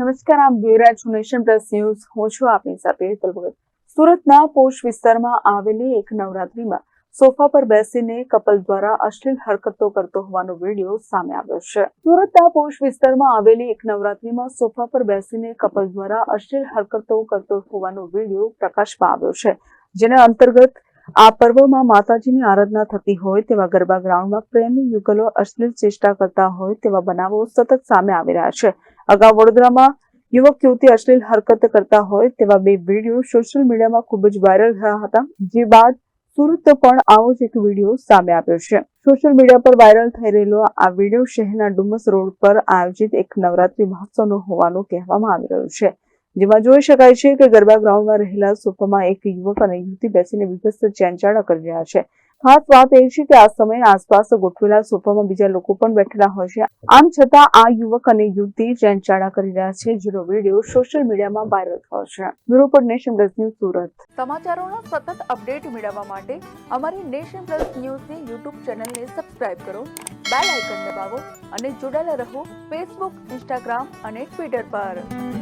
નમસ્કાર, આપ જોઈ રહ્યા નેશન પ્લસ ન્યૂઝ. હું છું આપની સાથે હેતલ સુરતના પોષ વિસ્તારમાં આવેલી એક નવરાત્રીમાં સોફા પર બેસીને કપલ દ્વારા અશ્લીલ હરકતો કરતો હોવાનો વીડિયો સામે આવ્યો છે. સુરતના પોષ વિસ્તારમાં આવેલી એક નવરાત્રીમાં સોફા પર બેસીને કપલ દ્વારા અશ્લીલ હરકતો કરતો હોવાનો વીડિયો પ્રકાશમાં આવ્યો છે. જેના અંતર્ગત આ પર્વમાં માતાજીની આરાધના થતી હોય તેવા ગરબા ગ્રાઉન્ડમાં પ્રેમી યુગલો અશ્લીલ ચેષ્ટા કરતા હોય તેવા બનાવો સતત સામે આવી રહ્યા છે. અગાઉ વડોદરામાં યુવક યુવતી અશ્લીલ હરકત કરતા હોય તેવા બે વીડિયો સોશિયલ મીડિયામાં ખૂબ જ વાયરલ થયા હતા, જે બાદ સુરત પણ આવો જ એક વીડિયો સામે આવ્યો છે. સોશિયલ મીડિયા પર વાયરલ થઈ રહેલો આ વીડિયો શહેરના ડુમસ રોડ પર આયોજિત એક નવરાત્રી મહોત્સવનો હોવાનું કહેવામાં આવી રહ્યું છે. જેમાં જોઈ શકાય છે કે ગરબા ગ્રાઉન્ડમાં રહેલા સોફામાં એક યુવક અને યુવતી બેસીને વિભસ્ત ચેંચાડા કરી રહ્યા છે. ખાસ વાત એ છે કે આ સમયે આસપાસ ગોઠવેલા સોફામાં બીજા લોકો પણ બેઠેલા હોય છે. આમ છતાં આ યુવક અને યુવતી ચેંચાડા કરી રહ્યા છે, જેનો વીડિયો સોશિયલ મીડિયામાં વાયરલ થયો છે. બ્યુરો પર નેશન પ્લસ ન્યૂઝ સુરત. સમાચારોના સતત અપડેટ મેળવવા માટે અમારી નેશન પ્લસ ન્યૂઝની યુટ્યુબ ચેનલને સબસ્ક્રાઇબ કરો, બેલ આઇકન દબાવો અને જોડાયેલા રહો ફેસબુક, ઇન્સ્ટાગ્રામ અને ટ્વિટર પર.